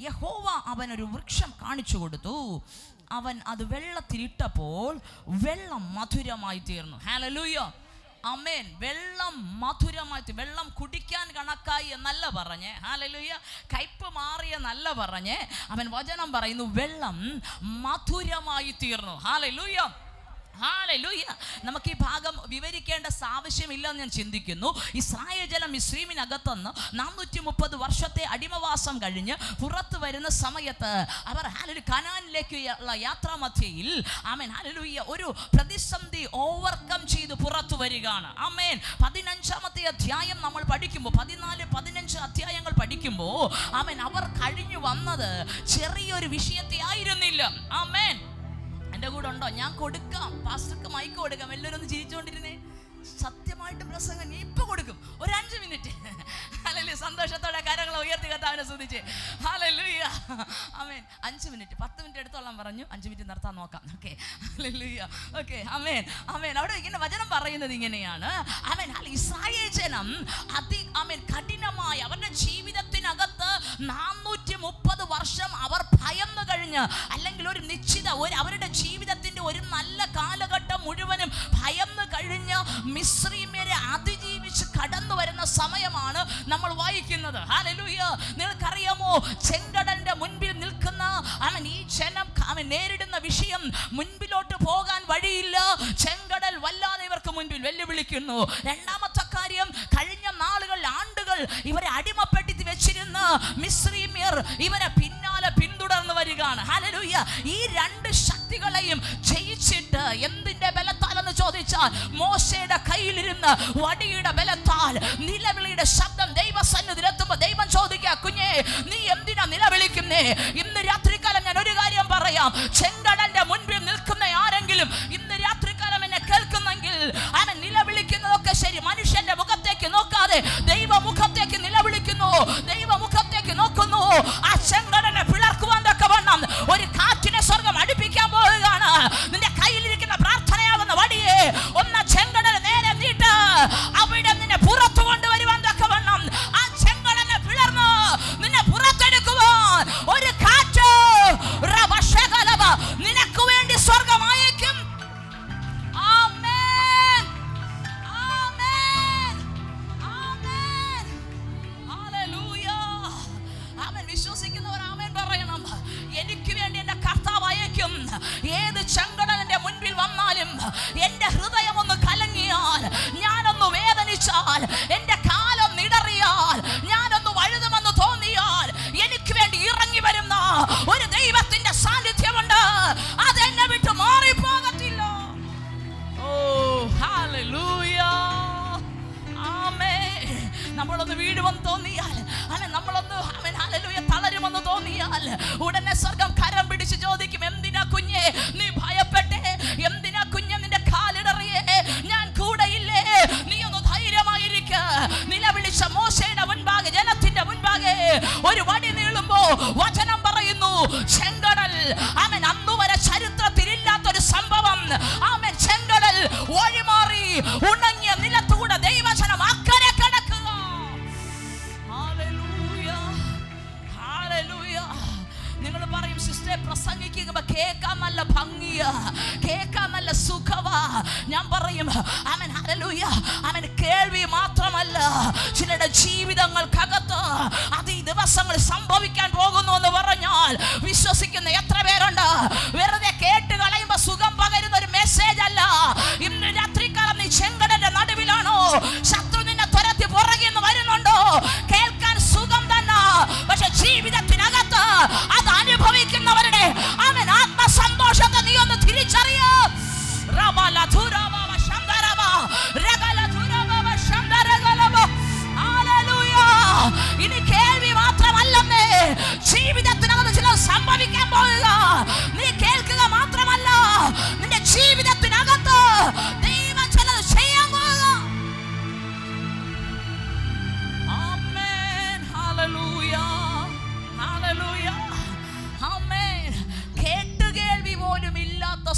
യഹോവ അവൻ ഒരു വൃക്ഷം കാണിച്ചു കൊടുത്തു. അവൻ അത് വെള്ളത്തിലിട്ടപ്പോൾ വെള്ളം മധുരമായി തീർന്നു. ഹാലലൂയോ അമേൻ വെള്ളം മധുരമായി വെള്ളം കുടിക്കാൻ കണക്കായി എന്നല്ല പറഞ്ഞേ. ഹാലലൂയ കയ്പ് മാറിയ നല്ല പറഞ്ഞേ. അവൻ വചനം പറയുന്നു വെള്ളം മധുരമായി തീർന്നു. ഹാലലൂയോ നമുക്ക് ഈ ഭാഗം വിവരിക്കേണ്ട ആവശ്യമില്ലെന്ന് ഞാൻ ചിന്തിക്കുന്നു. ഇസ്രായേൽ ജലം ഇസ്രീമിനകത്തുനിന്ന് നാനൂറ്റി മുപ്പത് വർഷത്തെ അടിമവാസം കഴിഞ്ഞ് പുറത്തു വരുന്ന സമയത്ത് അവർ ഹാലലു കനാനിലേക്ക് ഉള്ള യാത്രാമധ്യയിൽ ആമേൻ ഹാലലുയ്യ ഒരു പ്രതിസന്ധി ഓവർകം ചെയ്ത് പുറത്തു വരികയാണ്. ആമേൻ. പതിനഞ്ചാമത്തെ അധ്യായം നമ്മൾ പഠിക്കുമ്പോൾ പതിനാല് പതിനഞ്ച് അധ്യായങ്ങൾ പഠിക്കുമ്പോൾ ആമേൻ അവർ കഴിഞ്ഞു വന്നത് ചെറിയൊരു വിഷയത്തെ ആയിരുന്നില്ല. ആമേൻ. എന്റെ കൂടെ ഉണ്ടോ? ഞാൻ കൊടുക്കാം. പാസ്റ്റർക്ക് മൈക്ക് കൊടുക്കാം. എല്ലാവരും ഒന്ന് ചിരിച്ചുകൊണ്ടിരുന്നേ സത്യമായിട്ട് പ്രസംഗം നീ ഇപ്പൊ കൊടുക്കും. ഒരു അഞ്ച് മിനിറ്റ്. അല്ലല്ലേ സന്തോഷത്തോടെ കാര്യങ്ങൾ ഉയർത്തി കത്താവിനെ ശ്രദ്ധിച്ച് ഹാലല്ലൂയ. അമേൻ അഞ്ച് മിനിറ്റ്. പത്ത് മിനിറ്റ് എടുത്തോളം പറഞ്ഞു. അഞ്ച് മിനിറ്റ് നിർത്താൻ നോക്കാം. Okay. Hallelujah. Okay. Amen amen അവിടെ ഇങ്ങനെ വചനം പറയുന്നത് ഇങ്ങനെയാണ്. അമേൻ അല്ല ഇസ്രായേൽ ജനം അതി അമേൻ കഠിനമായി അവരുടെ ജീവിതത്തിനകത്ത് നാനൂറ്റി മുപ്പത് വർഷം അവർ ഭയന്നു കഴിഞ്ഞ് നിങ്ങൾക്കറിയാമോ ചെങ്കടന്റെ മുൻപിൽ നിൽക്കുന്ന അവൻ ഈ ജനം അവൻ നേരിടുന്ന വിഷയം മുൻപിലോട്ട് പോകാൻ വഴിയില്ല. ചെങ്കടൽ വല്ലാതെ ഇവർക്ക് മുൻപിൽ വെല്ലുവിളിക്കുന്നു. രണ്ടാമത്തെ കാര്യം കഴിഞ്ഞ നാളുകൾ ആണ്ടുകൾ ഇവരെ അടിമപ്പെട്ടി വെച്ചിരുന്ന മിസ്രീമിയർ ഇവരെ പിന്നാലെ പിന്തുടർന്ന് വരികയാണ്. ഹല്ലേലൂയ. ഈ രണ്ട് ശക്തികളെയും ജയിച്ചിട്ട് എന്തിന്റെ ബലത്താൽ ചോദിച്ചാൽ മോശയുടെ കയ്യിലിരുന്ന് വടിയുടെ ബലത്താൽ നിലവിളിയുടെ ശബ്ദം ദൈവസന്നിധിയിൽ എത്തുമ്പോൾ ദൈവം ചോദിക്കുക കുഞ്ഞേ നീ എന്തിനാ നിലവിളിക്കുന്നേ? ഇന്ന് രാത്രികാലം ഞാൻ ഒരു കാര്യം പറയാം. ചെങ്കടന്റെ മുൻപിൽ നിൽക്കുന്ന ആരെങ്കിലും ഇന്ന് രാത്രികാലം എന്നെ കേൾക്കുന്നെങ്കിൽ അവൻ നിലവിളിക്കുന്നതൊക്കെ ശരി. മനുഷ്യന്റെ മുഖത്തേക്ക് നോക്കാതെ ദൈവമുഖത്തേക്ക് നിലവിളിക്കുന്നു. ദൈവമുഖത്തേക്ക് നോക്കുന്നു. നമ്മളൊന്ന് വീഴുമെന്ന് തോന്നിയാൽ അല്ലെ നമ്മളൊന്ന് ഹല്ലേലൂയ തളരുമെന്ന് തോന്നിയാൽ ഉടനെ സ്വർഗം കരം പിടിച്ച് ചോദിക്കും എന്തിനാ കുഞ്ഞെ നീ ഭയപ്പെട്ടേ? എന്തിനാ കുഞ്ഞെ നിന്റെ കാലിടറിയേ? ഞാൻ കൂടെയില്ലേ? നീ ഒന്ന് ധൈര്യമായിരിക്ക. നിലവിളിച്ച മോശയുടെ മുൻപാകെ ജനത്തിന്റെ മുൻപാകെ ഒരു വടി നീളുമ്പോ വചനം പറയുന്നു ചെങ്കടൽ. അവൻ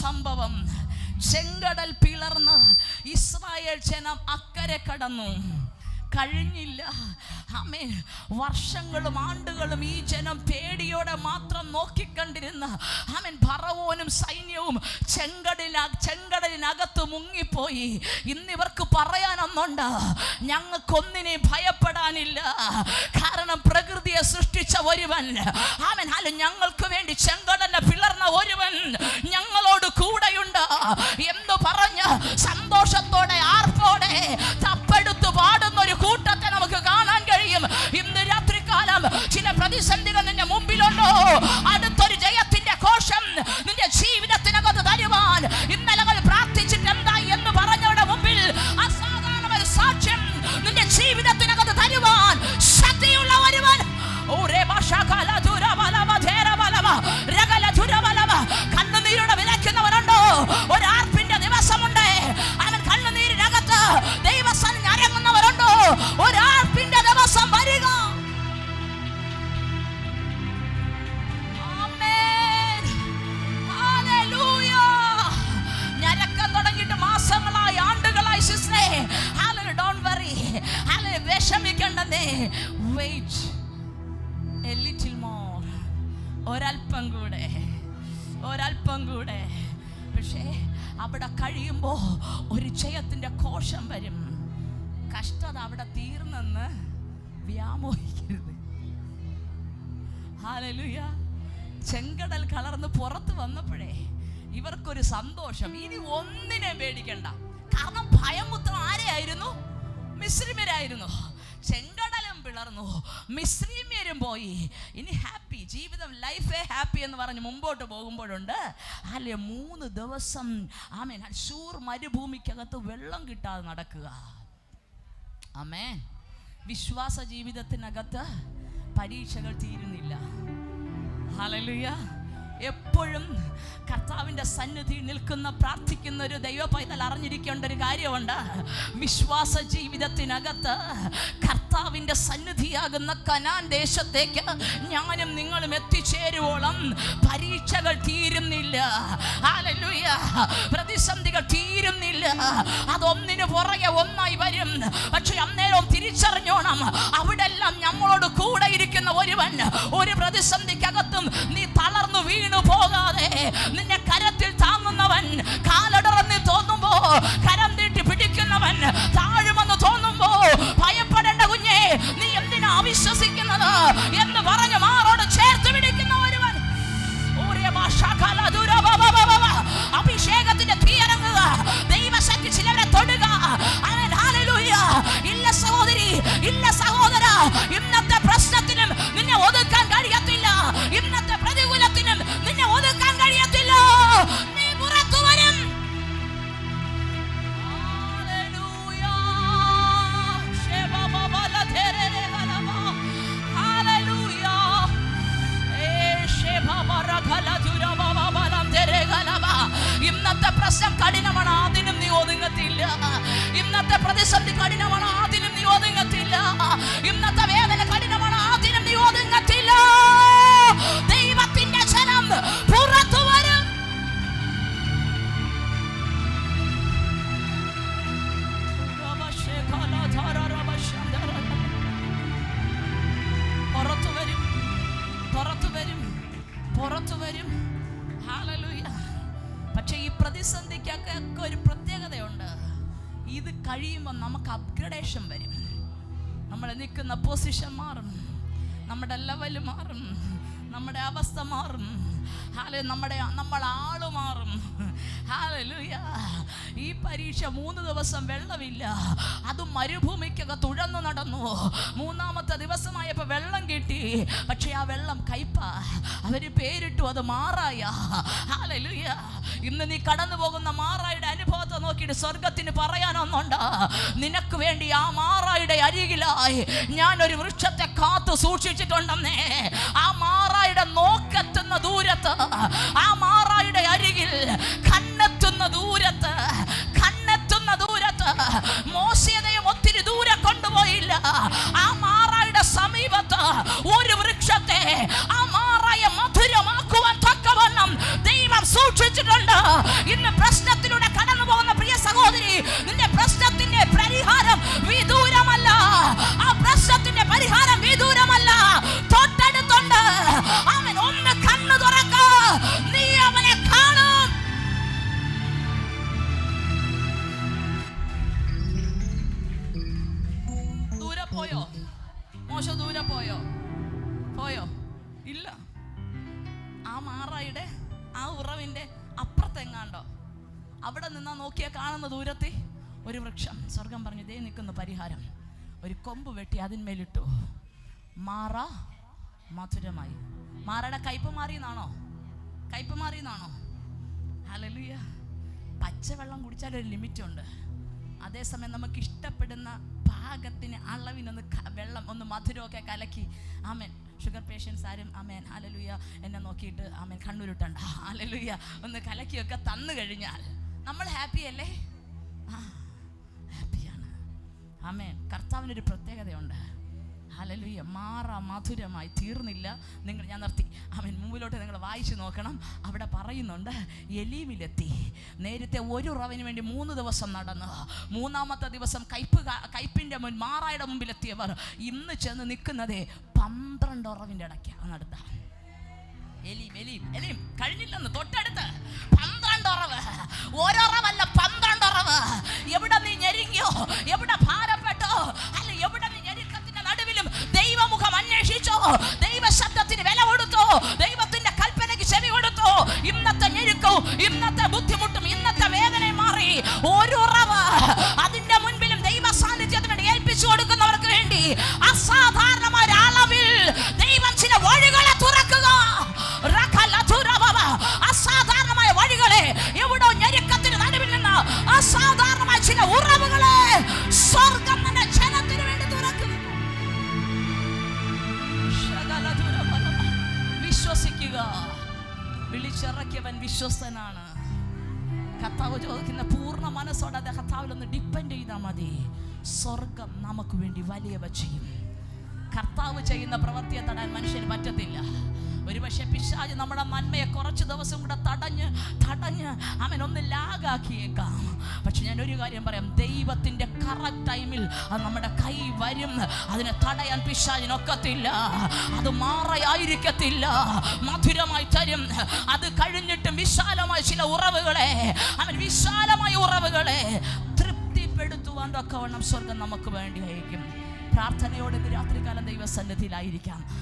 സംഭവം. ചെങ്കടൽ പിളർന്ന് ഇസ്രായേൽ ജനം അക്കരെ കടന്നു. കഴിഞ്ഞില്ല. അമേ വർഷങ്ങളും ആണ്ടുകളും ഈ ജനം പേടിയോടെ മാത്രം നോക്കിക്കണ്ടിരുന്ന ആമൻ ഭറവോനും സൈന്യവും ചെങ്കടലിന ചെങ്കടലിനകത്ത് മുങ്ങിപ്പോയി. ഇന്നിവർക്ക് പറയാനൊന്നുണ്ട്. ഞങ്ങൾക്കൊന്നിനെ ഭയപ്പെടാനില്ല. കാരണം പ്രകൃതിയെ സൃഷ്ടിച്ച ഒരുവൻ. ആമൻ അല്ല ഞങ്ങൾക്ക് വേണ്ടി ചെങ്കടലിനെ പിളർന്ന ഒരുവൻ ഞങ്ങളോട് കൂടെയുണ്ട് എന്ന് പറഞ്ഞ് സന്തോഷത്തോടെ ആർപ്പോടെ തപ്പെടുത്ത് പാടുന്ന ഒരു കൂട്ടത്തെ നമുക്ക് കാണാൻ കഴിയും. ഇന്ന് രാത്രികാലം ചില പ്രതിസന്ധികൾ നിന്റെ മുമ്പിലുണ്ടോ? അവിടെ തീർന്നെന്ന് വ്യാമോഹിക്കരുത്. ഹാലലുയ ചെങ്കടൽ കളർന്ന് പുറത്ത് വന്നപ്പോഴേ ഇവർക്കൊരു സന്തോഷം. ഇനി ഒന്നിനെ പേടിക്കണ്ട. കാരണം ഭയമുത്രം ആരെയായിരുന്നു? മിശ്രിമരായിരുന്നു ചെങ്കടലും പിളർന്നു. മിശ്രീമ്യരും പോയി. ഇനി ഹാപ്പി ജീവിതം ലൈഫേ ഹാപ്പി എന്ന് പറഞ്ഞ് മുമ്പോട്ട് പോകുമ്പോഴുണ്ട്. അല്ലെ മൂന്ന് ദിവസം ആമേൻ. ഷൂർ മരുഭൂമിക്കകത്ത് വെള്ളം കിട്ടാതെ നടക്കുക. ആമേ വിശ്വാസ ജീവിതത്തിനകത്ത് പരീക്ഷകൾ തീരുന്നില്ല. ഹലലുയ എപ്പോഴും കർത്താവിന്റെ സന്നിധി നിൽക്കുന്ന പ്രാർത്ഥിക്കുന്ന ഒരു ദൈവ പൈതൽ അറിഞ്ഞിരിക്കേണ്ട ഒരു കാര്യമുണ്ട്. വിശ്വാസ ജീവിതത്തിനകത്ത് കർത്താവിന്റെ സന്നിധിയാകുന്ന കനാൻ ദേശത്തേക്ക് ഞാനും നിങ്ങളും എത്തിച്ചേരുവോളം പരീക്ഷകൾ തീരുന്നില്ല. പ്രതിസന്ധികൾ തീരുന്നില്ല. അതൊന്നിനു പുറകെ ഒന്നായി വരും. പക്ഷെ അന്നേരം തിരിച്ചറിഞ്ഞോണം അവിടെ എല്ലാം നമ്മളോട് കൂടെ ഇരിക്കുന്ന ഒരുവൻ ഒരു പ്രതിസന്ധിക്കകത്തും നീ തളർന്നു വീണു പോകാതെ നിന്നെ കരത്തിൽ പ്രതിസന്ധി കഠിനമാണ് ആദ്യം നീ ഒതുങ്ങത്തില്ല ഇന്നത്തെ വേദന കഠിനമാണ് ആദ്യം നീ ഒതുങ്ങത്തില്ല ദൈവത്തിന്റെ ജനം പുറത്തു വരും. പുറത്തു വരും പുറത്തു വരും പുറത്തു വരും. ഹാലലൂയ പക്ഷെ ഈ പ്രതിസന്ധിക്കൊക്കെ ഒരു പ്രത്യേകതയുണ്ട്. ഇത് കഴിയുമ്പോൾ നമുക്ക് അപ്ഗ്രഡേഷൻ വരും. നമ്മൾ നിൽക്കുന്ന പൊസിഷൻ മാറും. നമ്മുടെ ലെവൽ മാറും. നമ്മുടെ അവസ്ഥ മാറും. ഹാല നമ്മുടെ നമ്മൾ ആൾ മാറും. ഈ പരീക്ഷ മൂന്ന് ദിവസം വെള്ളമില്ല. അത് മരുഭൂമിക്കൊക്കെ തുഴന്നു നടന്നു. മൂന്നാമത്തെ ദിവസമായപ്പോൾ വെള്ളം കിട്ടി. പക്ഷേ ആ വെള്ളം കയ്പ. അവർ പേരിട്ടു അത് മാറായ. ഹാലലൂയ ഇന്ന് നീ കടന്നു പോകുന്ന മാറായുടെ അനുഭവത്തെ നോക്കിയിട്ട് സ്വർഗത്തിന് പറയാനൊന്നുണ്ട്. നിനക്ക് വേണ്ടി ആ മാറായുടെ അരികിലായി ഞാൻ ഒരു വൃക്ഷത്തെ കാത്തു സൂക്ഷിച്ചിട്ടുണ്ടെന്നേ. ആ മാറായുടെ നോക്കെത്തുന്ന ദൂരത്ത് ആ മാറായുടെ നോക്കിയാൽ കാണുന്ന ദൂരത്തെ ഒരു വൃക്ഷം. സ്വർഗം പറഞ്ഞു ദേ നിൽക്കുന്ന പരിഹാരം. ഒരു കൊമ്പ് വെട്ടി അതിന്മേലിട്ടു. മാറ മധുരമായി. മാറയുടെ കയ്പ് മാറിയെന്നാണോ? കയ്പ് മാറിയെന്നാണോ? ഹലലുയ പച്ചവെള്ളം കുടിച്ചാൽ ഒരു ലിമിറ്റ് ഉണ്ട് അതേസമയം നമുക്ക് ഇഷ്ടപ്പെടുന്ന പാകത്തിന് അളവിനൊന്ന് വെള്ളം ഒന്ന് മധുരമൊക്കെ കലക്കി. ആമേൻ. ഷുഗർ പേഷ്യൻസ് ആരും ആമേൻ. അലലുയ എന്നെ നോക്കിയിട്ട് ആമേൻ കണ്ണൂരിട്ടണ്ട. അലലുയ ഒന്ന് കലക്കിയൊക്കെ തന്നു കഴിഞ്ഞാൽ നമ്മൾ ഹാപ്പി അല്ലേ? ഹാപ്പിയാണ് ആമേൻ. കർത്താവിനൊരു പ്രത്യേകതയുണ്ട്. ഹലലുയ്യ മാറ മധുരമായി തീർന്നില്ല. നിങ്ങൾ ഞാൻ നിർത്തി. അവൻ മുമ്പിലോട്ട് നിങ്ങൾ വായിച്ചു നോക്കണം. അവിടെ പറയുന്നുണ്ട് എലീമിലെത്തി. നേരത്തെ ഒരു റവന് വേണ്ടി മൂന്ന് ദിവസം നടന്നു. മൂന്നാമത്തെ ദിവസം കയ്പ് കയ്പിന്റെ മുൻ മാറായുടെ മുമ്പിലെത്തിയവർ ഇന്ന് ചെന്ന് നിൽക്കുന്നതേ പന്ത്രണ്ട് ഉറവിന്റെ ഇടയ്ക്കാണ് അടുത്ത എലീം എലിം എലിം. കഴിഞ്ഞില്ലെന്ന് തൊട്ടടുത്ത്. പന്ത്രണ്ട് ഉറവ് ഓരോറവല്ല പന്ത്രണ്ട് ഉറവ് എവിടെ നീ ഞെരുങ്ങിയോ? എവിടെ ഭാരപ്പെട്ടോ? അല്ല എവിടെ നീ ഞെരുക്കത്തിന്റെ നടുവിലും ദൈവമുഖം അന്വേഷിച്ചോ? ദൈവ ശബ്ദത്തിന് വില കൊടുത്തോ? ദൈവത്തിന്റെ കൽപ്പനയ്ക്ക് ചെവി കൊടുത്തോ? ഇന്നത്തെ ഞെരുക്കവും ഇന്നത്തെ ബുദ്ധിമുട്ടും ഇന്നത്തെ വേദനയും മാറി. ഒരു അതിന്റെ മുൻപിലും ദൈവ സാന്നിധ്യത്തിന് ഏൽപ്പിച്ചു കൊടുക്കുന്നവർക്ക് വേണ്ടി അസാധാരണമായ വിളിച്ചിറക്കിയവൻ വിശ്വസ്തനാണ്. കർത്താവ് ചോദിക്കുന്ന പൂർണ മനസ്സോടെ അത് കർത്താവിലൊന്ന് ഡിപ്പെൻഡ് ചെയ്താൽ മതി. സ്വർഗം നമുക്ക് വേണ്ടി വലിയവ ചെയ്യും. കർത്താവ് ചെയ്യുന്ന പ്രവൃത്തിയെ തടാൻ മനുഷ്യന് പറ്റത്തില്ല. ഒരുപക്ഷെ പിശാജ് നമ്മുടെ നന്മയെ കുറച്ച് ദിവസം കൂടെ തടഞ്ഞ് തടഞ്ഞ് അവൻ ഒന്ന് ലാഗാക്കിയേക്കാം. ഞാൻ ഒരു കാര്യം പറയാം. ദൈവത്തിന്റെ കറക്റ്റ് ടൈമിൽ അത് നമ്മുടെ കൈ വരും. അതിനെ തടയാൻ പിശാചിനൊക്കത്തില്ല. അത് മാറയായിരിക്കത്തില്ല. മധുരമായി തരും. അത് കഴിഞ്ഞിട്ടും വിശാലമായ ചില ഉറവുകളെ അവൻ വിശാലമായ ഉറവുകളെ തൃപ്തിപ്പെടുത്തുവാൻ തക്കവണ്ണം സ്വർഗം നമുക്ക് വേണ്ടി പ്രാർത്ഥനയോടെ രാത്രികാലം ദൈവസന്നിധിയിലായിരിക്കാം.